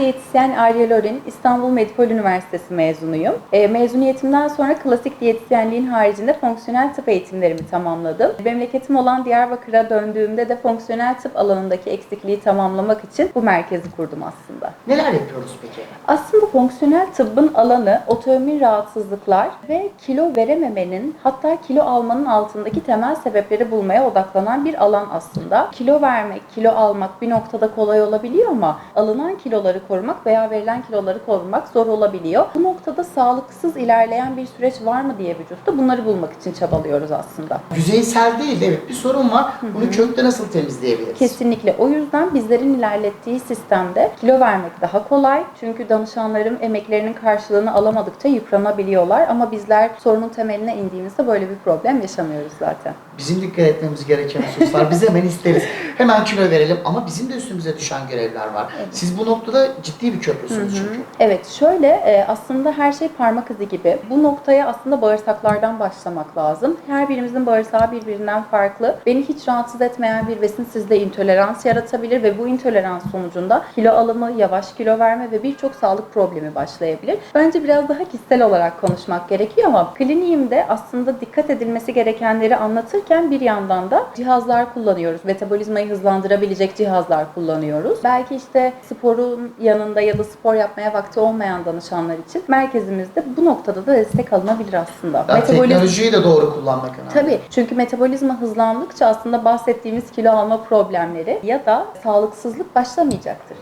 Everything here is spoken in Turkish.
Diyetisyen Arya Lorin, İstanbul Medipol Üniversitesi mezunuyum. E, mezuniyetimden sonra klasik diyetisyenliğin haricinde fonksiyonel tıp eğitimlerimi tamamladım. Memleketim olan Diyarbakır'a döndüğümde de fonksiyonel tıp alanındaki eksikliği tamamlamak için bu merkezi kurdum aslında. Neler yapıyoruz peki? Aslında fonksiyonel tıbbın alanı otoimmün rahatsızlıklar ve kilo verememenin hatta kilo almanın altındaki temel sebepleri bulmaya odaklanan bir alan aslında. Kilo vermek, kilo almak bir noktada kolay olabiliyor ama alınan kiloları korumak veya verilen kiloları korumak zor olabiliyor. Bu noktada sağlıksız ilerleyen bir süreç var mı diye vücutta bunları bulmak için çabalıyoruz aslında. Yüzeysel değil, evet bir sorun var. Bunu kökte nasıl temizleyebiliriz? Kesinlikle. O yüzden bizlerin ilerlettiği sistemde kilo vermek daha kolay. Çünkü danışanlarım emeklerinin karşılığını alamadıkça yıpranabiliyorlar. Ama bizler sorunun temeline indiğimizde böyle bir problem yaşamıyoruz zaten. Bizim dikkat etmemiz gereken hususlar. Biz hemen isteriz. Hemen kilo verelim ama bizim de üstümüze düşen görevler var. Siz bu noktada ciddi bir köprüsünüz çünkü. Evet şöyle e, aslında her şey parmak izi gibi. Bu noktaya aslında bağırsaklardan başlamak lazım. Her birimizin bağırsağı birbirinden farklı. Beni hiç rahatsız etmeyen bir besin sizde intolerans yaratabilir ve bu intolerans sonucunda kilo alımı, yavaş kilo verme ve birçok sağlık problemi başlayabilir. Bence biraz daha kişisel olarak konuşmak gerekiyor ama kliniğimde aslında dikkat edilmesi gerekenleri anlatırken bir yandan da cihazlar kullanıyoruz. Metabolizmayı hızlandırabilecek cihazlar kullanıyoruz. Belki işte sporun yanında ya da spor yapmaya vakti olmayan danışanlar için merkezimizde bu noktada da destek alınabilir aslında. Yani Metabolizm- teknolojiyi de doğru kullanmak önemli. Tabii çünkü metabolizma hızlandıkça aslında bahsettiğimiz kilo alma problemleri ya da sağlıksızlık başlamayacaktır.